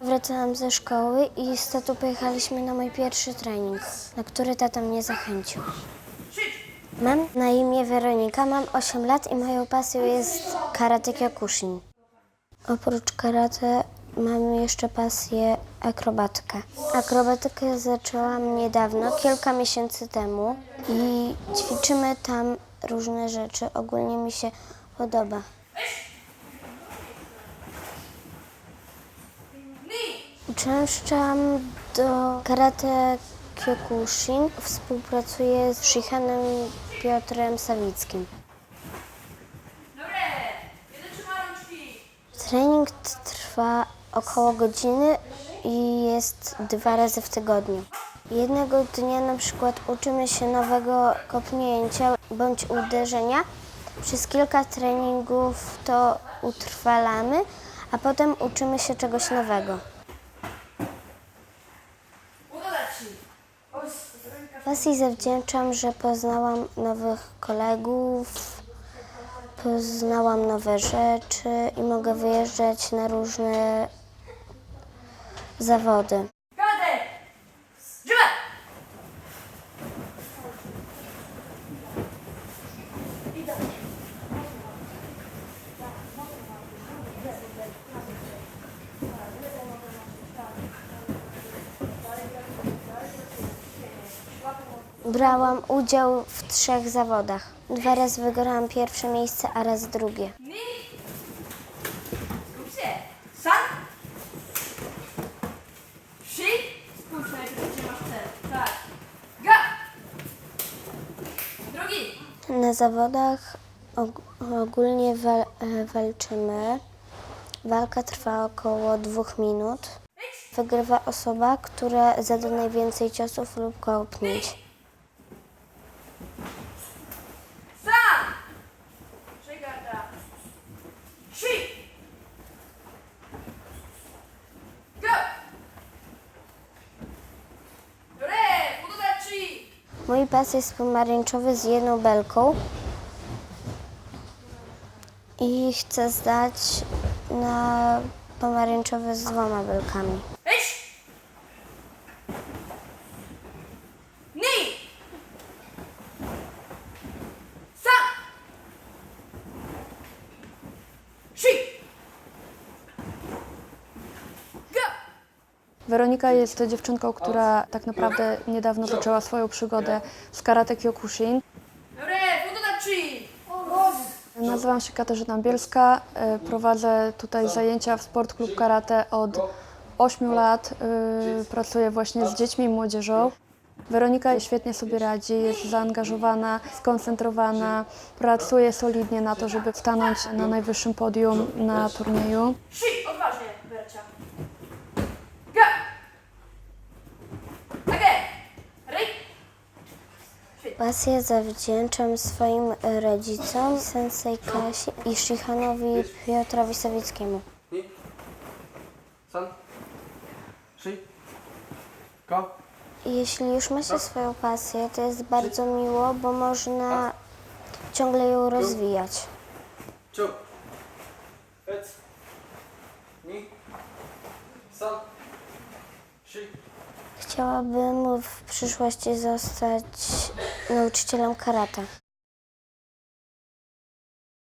Wracałam ze szkoły i z tatą pojechaliśmy na mój pierwszy trening, na który tata mnie zachęcił. Mam na imię Weronika, mam 8 lat i moją pasją jest karate kyokushin. Oprócz karate mam jeszcze pasję akrobatykę. Akrobatykę zaczęłam niedawno, kilka miesięcy temu i ćwiczymy tam różne rzeczy. Ogólnie mi się podoba. Uczęszczam do karate kyokushin. Współpracuję z Shihanem Piotrem Sawickim. Trening trwa około godziny i jest dwa razy w tygodniu. Jednego dnia na przykład uczymy się nowego kopnięcia bądź uderzenia. Przez kilka treningów to utrwalamy, a potem uczymy się czegoś nowego. Pasji zawdzięczam, że poznałam nowych kolegów, poznałam nowe rzeczy i mogę wyjeżdżać na różne zawody. Karate! Żywe! Brałam udział w trzech zawodach. Dwa razy wygrałam pierwsze miejsce, a raz drugie. Na. Tak. Na zawodach og- ogólnie wal- e, walczymy. Walka trwa około dwóch minut. Wygrywa osoba, która zada najwięcej ciosów lub kopnięć. Mój pas jest pomarańczowy z jedną belką i chcę zdać na pomarańczowy z dwoma belkami. Iść! Ni! San! Shi! Go! Weronika jest dziewczynką, która tak naprawdę niedawno zaczęła swoją przygodę z karate kyokushin. Nazywam się Katarzyna Bielska, e, prowadzę tutaj zajęcia w Sport Klub Karate od 8 lat. e, Pracuję właśnie z dziećmi i młodzieżą. Weronika świetnie sobie radzi, jest zaangażowana, skoncentrowana, pracuje solidnie na to, żeby stanąć na najwyższym podium na turnieju. Odważnie, Pasję zawdzięczam swoim rodzicom, sensei Kasi i Shihanowi Piotrowi Sawickiemu. San. Shi. Jeśli już ma się swoją pasję, to jest bardzo miło, bo można ciągle ją rozwijać. Ni. San. Shi. Chciałabym w przyszłości zostać nauczycielem karate.